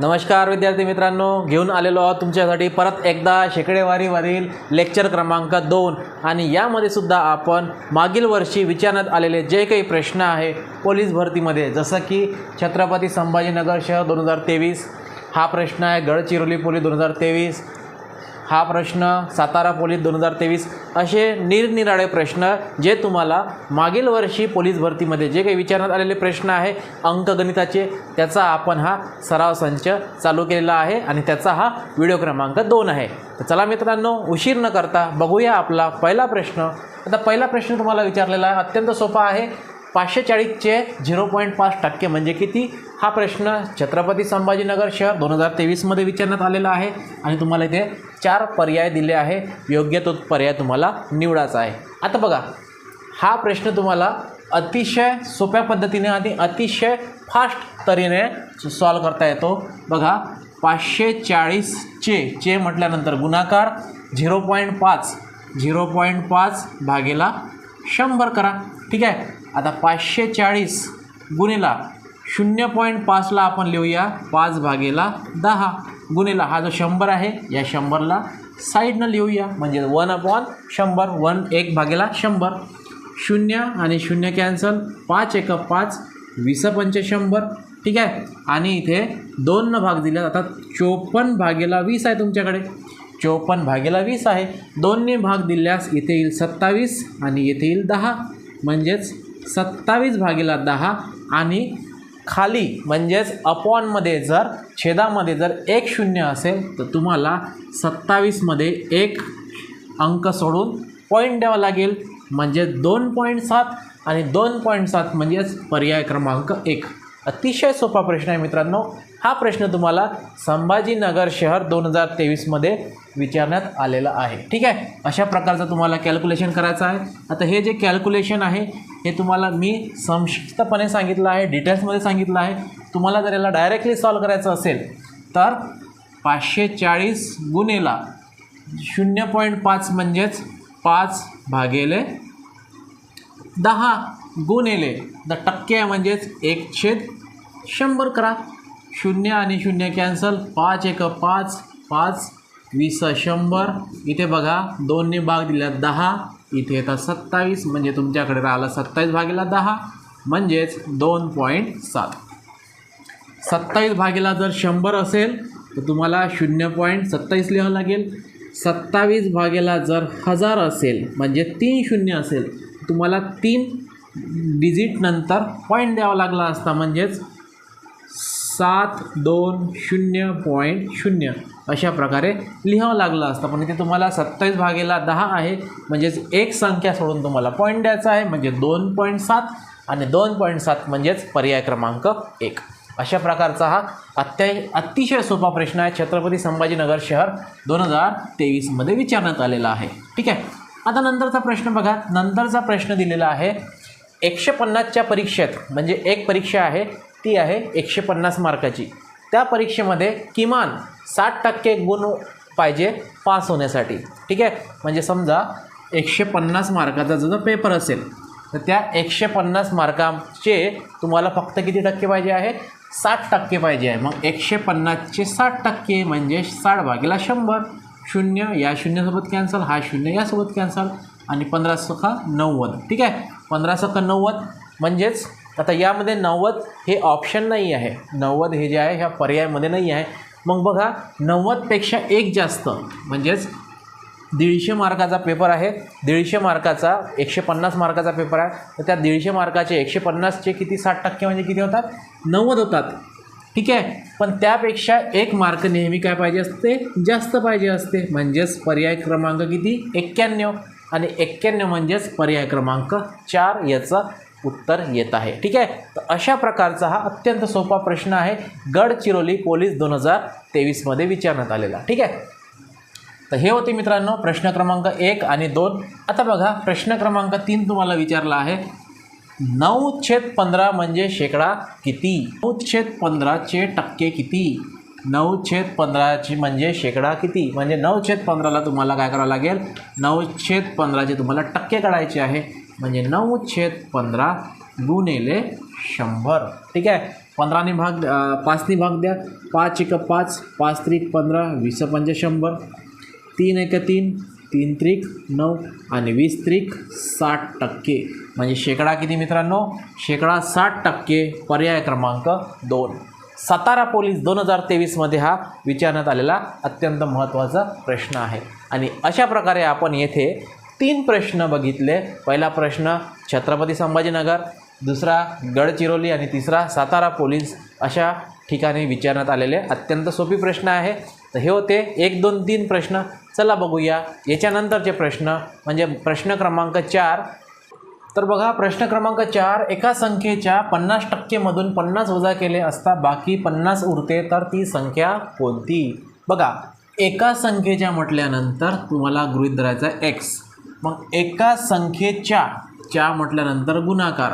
नमस्कार विद्यार्थी मित्रांनो. घेऊन आलेलो आहोत तुमच्यासाठी परत एकदा शेकडेवारीवरील लेक्चर क्रमांक दोन. आणि यामध्ये सुद्धा आपण मागील वर्षी विचारण्यात आलेले जे काही प्रश्न आहे पोलीस भरतीमध्ये जसं की छत्रपती संभाजीनगर शहर दोन हजार तेवीस हा प्रश्न आहे गडचिरोली पोलीस दोन हजार तेवीस हा प्रश्न सातारा पोलीस दोन हजार तेवीस असे निरनिराळे प्रश्न जे तुम्हाला मागील वर्षी पोलीस भरतीमध्ये जे काही विचारण्यात आलेले प्रश्न आहे अंकगणिताचे त्याचा आपण हा सराव संच चालू केलेला आहे आणि त्याचा हा व्हिडिओ क्रमांक दोन आहे. तर चला मित्रांनो उशीर न करता बघूया आपला पहिला प्रश्न. आता पहिला प्रश्न तुम्हाला विचारलेला आहे अत्यंत सोपा आहे. पाचशे चाळीसचे झिरो पॉईंट पाच टक्के म्हणजे किती? हा प्रश्न छत्रपती संभाजीनगर शहर दोन हजार तेवीसमध्ये विचारण्यात आलेला आहे आणि तुम्हाला इथे चार पर्याय दिले आहे. योग्य तो पर्याय तुम्हाला निवडायचा आहे. आता बघा हा प्रश्न तुम्हाला अतिशय सोप्या पद्धतीने आणि अतिशय फास्ट तऱ्हेने सॉल्व करता येतो. बघा पाचशे चाळीसचे चे म्हटल्यानंतर गुणाकार झिरो पॉईंट पाच झिरो पॉईंट पाच भागेला शंभर करा. ठीक आहे? आता पाचशे चाळीस गुणिला शून्य पॉईंट पाचला आपण लिहूया. पाच भागेला दहा. गुणिला हा जो शंभर आहे या शंभरला साईडनं लिहूया. म्हणजे वन अपॉन शंभर वन एक भागेला शंभर. शून्य आणि शून्य कॅन्सल पाच एक पाच वीस पंच शंभर. ठीक आहे? आणि इथे दोननं भाग दिले आता चोपन्न भागेला वीस आहे तुमच्याकडे. चोपन्न भागेला वीस आहे. दोन्ही भाग दिल्यास इथे येईल सत्तावीस आणि येथे येईल दहा. म्हणजेच सत्तावीस भागीला दहा आणि खाली म्हणजेच अपॉनमध्ये जर छेदामध्ये जर एक शून्य असेल तर तुम्हाला सत्तावीसमध्ये एक अंक सोडून पॉईंट द्यावा लागेल. म्हणजे दोन पॉईंट सात आणि दोन पॉईंट सात म्हणजेच पर्याय क्रमांक एक. अतिशय सोपा प्रश्न आहे मित्रांनो. हा प्रश्न तुम्हाला संभाजीनगर शहर दोन हजार तेवीसमध्ये विचारण्यात आलेला आहे. ठीक आहे? अशा प्रकारचं तुम्हाला कॅल्क्युलेशन करायचं आहे. आता हे जे कॅल्क्युलेशन आहे हे तुम्हाला मी संक्षिप्तपणे सांगितलं आहे डिटेल्समध्ये सांगितलं आहे. तुम्हाला जर याला डायरेक्टली सॉल्व करायचं असेल तर पाचशे चाळीस गुणेला शून्य पॉईंट पाच म्हणजेच पाच भागेले दहा गुणेले द टक्के आहे म्हणजेच एक छेद शंभर करा. शून्य आणि शून्य कॅन्सल पाच एक पाच पाच वीस शंभर. इथे बघा दोनने भाग दिला दहा. इथे येतात सत्तावीस म्हणजे तुमच्याकडे राहिला सत्तावीस भागेला दहा. म्हणजेच दोन पॉईंट सात. सत्तावीस भागेला जर शंभर असेल तर तुम्हाला शून्य पॉईंट सत्तावीस लिहावं लागेल. सत्तावीस भागेला जर हजार असेल म्हणजे तीन शून्य असेल तुम्हाला तीन डिजिट नंतर पॉईंट द्यावा लागला असता म्हणजेच सात दोन शून्य पॉईंट शून्य अशा प्रकारे लिहावं लागलं असतं. पण इथे तुम्हाला सत्तावीस भागेला दहा आहे. म्हणजेच एक संख्या सोडून तुम्हाला पॉईंट द्यायचा आहे. म्हणजे दोन पॉईंट सात आणि दोन पॉईंट सात म्हणजेच पर्याय क्रमांक एक. अशा प्रकारचा हा अत्याय अतिशय सोपा प्रश्न आहे. छत्रपती संभाजीनगर शहर दोन हजार तेवीसमध्ये विचारण्यात आलेला आहे. ठीक आहे? आता नंतरचा प्रश्न बघा. नंतरचा प्रश्न दिलेला आहे. एकशे पन्नासच्या परीक्षेत म्हणजे एक परीक्षा आहे ती आहे एकशे पन्नास मार्काची. त्या परीक्षेमध्ये किमान साठ टक्के गुण पाहिजे पास होण्यासाठी. ठीक आहे? म्हणजे समजा एकशे पन्नास मार्काचा जो पेपर असेल तर त्या एकशे पन्नास मार्काचे तुम्हाला फक्त किती टक्के पाहिजे आहे? साठ टक्के पाहिजे आहे. मग एकशे पन्नासचे साठ टक्के म्हणजे साठ भागेला शंभर. शून्य या शून्यासोबत कॅन्सल हा शून्य यासोबत कॅन्सल आणि पंधरा सखा नव्वद. ठीक आहे? पंधरा सखा नव्वद म्हणजेच आता यामध्ये नव्वद हे ऑप्शन नाही आहे. नव्वद हे जे आहे ह्या पर्यायामध्ये नाही आहे. मग बघा नव्वदपेक्षा एक जास्त म्हणजेच दीडशे मार्काचा पेपर आहे. दीडशे मार्काचा एकशे पन्नास मार्काचा पेपर आहे. तर त्या दीडशे मार्काचे एकशे पन्नासचे किती साठ टक्के म्हणजे किती होतात? नव्वद होतात. ठीक आहे? पण त्यापेक्षा एक मार्क नेहमी काय पाहिजे असते? जास्त पाहिजे असते. म्हणजेच पर्याय क्रमांक किती? एक्क्याण्णव. आणि एक्क्याण्णव म्हणजेच पर्याय क्रमांक चार याचं उत्तर येत आहे. ठीक आहे? तर अशा प्रकारचा हा अत्यंत सोपा प्रश्न आहे. गडचिरोली पोलीस दोन हजार तेवीसमध्ये विचारण्यात आलेला. ठीक आहे? तर हे होते मित्रांनो प्रश्न क्रमांक एक आणि दोन. आता बघा प्रश्न क्रमांक तीन तुम्हाला विचारला आहे. नऊ छेद पंधरा म्हणजे शेकडा किती? नऊ छेद पंधराचे टक्के किती? नऊ छेद पंधराची म्हणजे शेकडा किती? म्हणजे नऊ छेद पंधराला तुम्हाला काय करावं लागेल? नऊ छेद पंधराचे तुम्हाला टक्के काढायचे आहे. म्हणजे नऊ छेद पंधरा गुणिले शंभर. ठीक आहे? पंधराने भाग पाचने भाग द्या. पाच एक पाच पाच त्रिक पंधरा वीस पंचे शंभर. तीन एक तीन तीन त्रिक नऊ आणि वीस त्रिक साठ टक्के. म्हणजे शेकडा किती मित्रांनो? शेकडा साठ टक्के पर्याय क्रमांक दोन. सातारा पोलीस दोन हजार तेवीसमध्ये हा विचारण्यात आलेला अत्यंत महत्त्वाचा प्रश्न आहे. आणि अशा प्रकारे आपण येथे तीन प्रश्न बघितले. पहिला प्रश्न छत्रपती संभाजीनगर. दुसरा गडचिरोली. आणि तिसरा सातारा पोलीस अशा ठिकाणी विचारण्यात आलेले. अत्यंत सोपी प्रश्न आहे. तर हे होते एक दोन तीन प्रश्न. चला बघूया. याच्यानंतरचे प्रश्न म्हणजे प्रश्न क्रमांक चार. तर बघा प्रश्न क्रमांक चार एका संख्येच्या पन्नास टक्केमधून पन्नास वजा केले असता बाकी पन्नास उरते तर ती संख्या कोणती? बघा एका संख्येच्या म्हटल्यानंतर तुम्हाला गृहीत धरायचा एक्स मग एका संख्येच्या च्या म्हटल्यानंतर गुणाकार.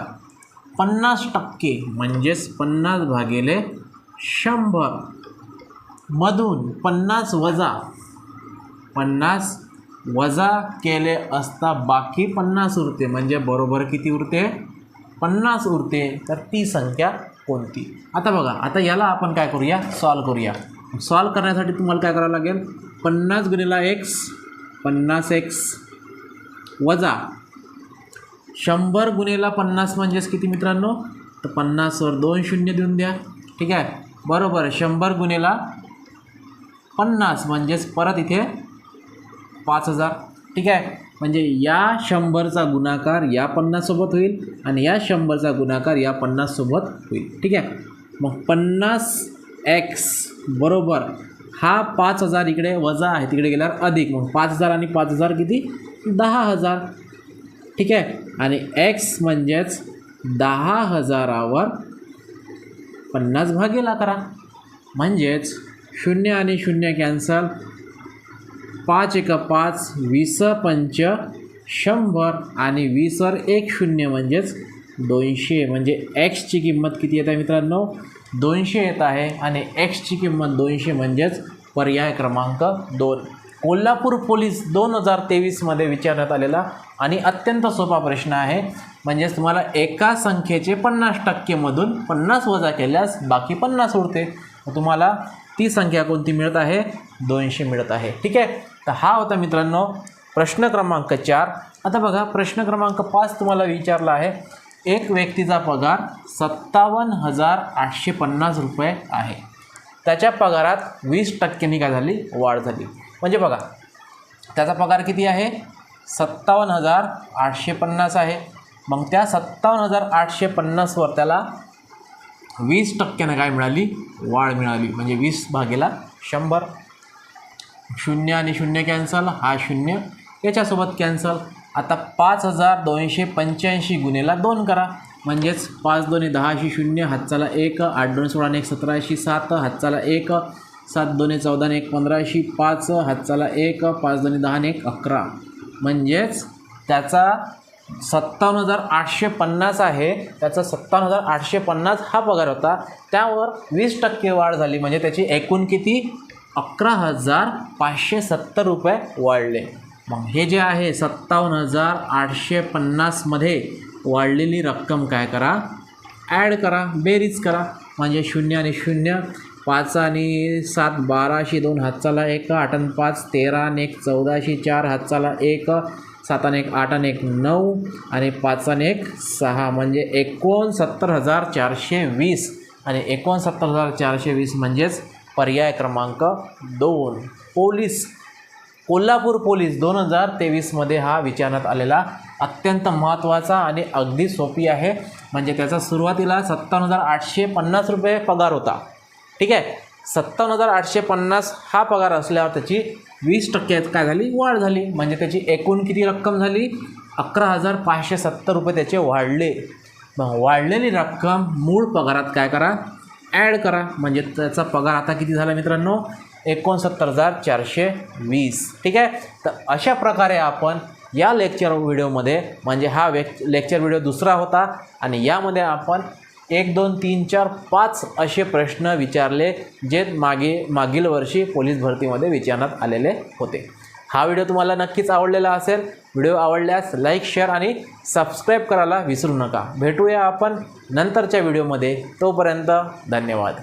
पन्नास टक्के म्हणजेच पन्नास भागिले शंभर. मधून पन्नास वजा पन्नास वजा केले असता बाकी पन्नास उरते म्हणजे बरोबर किती उरते? पन्नास उरते. तर ती संख्या कोणती? आता बघा आता याला आपण काय करूया? सॉल्व करूया. सॉल्व करण्यासाठी तुम्हाला काय करावं लागेल? पन्नास गुणिला एक्स पन्नास एक्स. वजा. शंभर गुन्हेला पन्नास म्हणजेच किती मित्रांनो? तर पन्नासवर दोन शून्य देऊन द्या. ठीक आहे? बरोबर शंभर गुणेला पन्नास म्हणजेच परत इथे पाच हजार. ठीक आहे? म्हणजे या शंभरचा गुणाकार या पन्नाससोबत होईल आणि या शंभरचा गुणाकार या पन्नाससोबत होईल. ठीक आहे? मग पन्नास एक्स बरोबर हा पाच हजार इकडे वजा आहे. तिकडे गेल्यावर अधिक. मग पाच हजार आणि पाच हजार किती? दहा हजार. ठीक आहे? आणि एक्स म्हणजेच दहा हजारावर पन्नास भागेला करा. म्हणजेच शून्य आणि शून्य कॅन्सल पाच एक पाच वीस पंच शंभर आणि वीसवर एक शून्य म्हणजेच दोनशे. म्हणजे एक्सची किंमत किती येत आहे मित्रांनो? दोनशे येत आहे आणि एक्सची किंमत दोनशे म्हणजेच पर्याय क्रमांक दोन. कोल्हापूर पोलीस दोन हजार तेवीसमध्ये विचारण्यात आलेला आणि अत्यंत सोपा प्रश्न आहे. म्हणजेच तुम्हाला एका संख्येचे पन्नास टक्केमधून पन्नास वजा केल्यास बाकी पन्नास उरते. तुम्हाला ती संख्या कोणती मिळत आहे? दोनशे मिळत आहे. ठीक आहे? तर हा होता मित्रांनो प्रश्न क्रमांक चार. आता बघा प्रश्न क्रमांक पाच तुम्हाला विचारला आहे. एक व्यक्तीचा पगार सत्तावन्न हजार आठशे पन्नास रुपये आहे. त्याच्या पगारात वीस टक्क्यांनी काय झाली? वाढ झाली. म्हणजे बघा त्याचा पगार किती आहे? सत्तावन्न हजार आठशे पन्नास आहे. मग त्या सत्तावन्न हजार आठशे पन्नासवर त्याला वीस टक्क्यानं काय मिळाली? वाढ मिळाली. म्हणजे वीस भागेला शंभर. शून्य आणि शून्य कॅन्सल हा शून्य. याच्यासोबत कॅन्सल. आता पाच हजार दोनशे पंच्याऐंशी गुन्हेला दोन करा. म्हणजेच पाच दोन्ही दहाशी शून्य हातचाला एक आठ दोन सोळा आणि एक सतराशे सात हातचाला एक. सात दोन्ही चौदा एक पंधराशी पाच हातचाला एक पाच दोन्ही दहा आणि एक अकरा. म्हणजेच त्याचा सत्तावन्न हजार आठशे पन्नास आहे. त्याचा सत्तावन्न हजार आठशे पन्नास हा पगार होता. त्यावर वीस टक्के वाढ झाली. म्हणजे त्याची एकूण किती? अकरा हजार पाचशे सत्तर रुपये वाढले. मग हे जे आहे सत्तावन्न हजार आठशे पन्नासमध्ये वाढलेली रक्कम काय करा? ॲड करा. बेरीज करा. म्हणजे शून्य आणि शून्य. पाच आणि सात बाराशे दोन हातचाला एक आठ आणि पाच तेरा आणि एक चौदाशे चार हातचाला एक सात आणि एक आठ आणि एक नऊ आणि पाच आणि एक सहा. म्हणजे एकोणसत्तर हजार चारशे वीस आणि एकोणसत्तर हजार चारशे वीस म्हणजेच पर्याय क्रमांक दोन. पोलीस कोल्हापूर पोलीस दोन हजार तेवीसमध्ये हा विचारण्यात आलेला अत्यंत महत्त्वाचा आणि अगदी सोपी आहे. म्हणजे त्याचा सुरुवातीला सत्तावन्न हजार आठशे पन्नास रुपये पगार होता. ठीक आहे? सत्तावन्न हजार आठशे पन्नास हा पगार असल्यावर त्याची वीस टक्के काय झाली? वाढ झाली. म्हणजे त्याची एकूण किती रक्कम झाली? अकरा हजार पाचशे सत्तर रुपये त्याचे वाढले. मग वाढलेली रक्कम मूळ पगारात काय करा? ॲड करा. म्हणजे त्याचा पगार आता किती झाला मित्रांनो? एकोणसत्तर हजार चारशे वीस. ठीक आहे? तर अशा प्रकारे आपण या लेक्चर व्हिडिओमध्ये म्हणजे हा वेक लेक्चर व्हिडिओ दुसरा होता. आणि यामध्ये आपण एक दोन तीन चार पाच असे प्रश्न विचारले जे मागे मागील वर्षी पोलीस भरतीमध्ये विचारण्यात आलेले होते. हा व्हिडिओ तुम्हाला नक्कीच आवडलेला असेल. व्हिडिओ आवडल्यास लाईक शेअर आणि सबस्क्राईब करायला विसरू नका. भेटूया आपण नंतरच्या व्हिडिओमध्ये. तोपर्यंत धन्यवाद.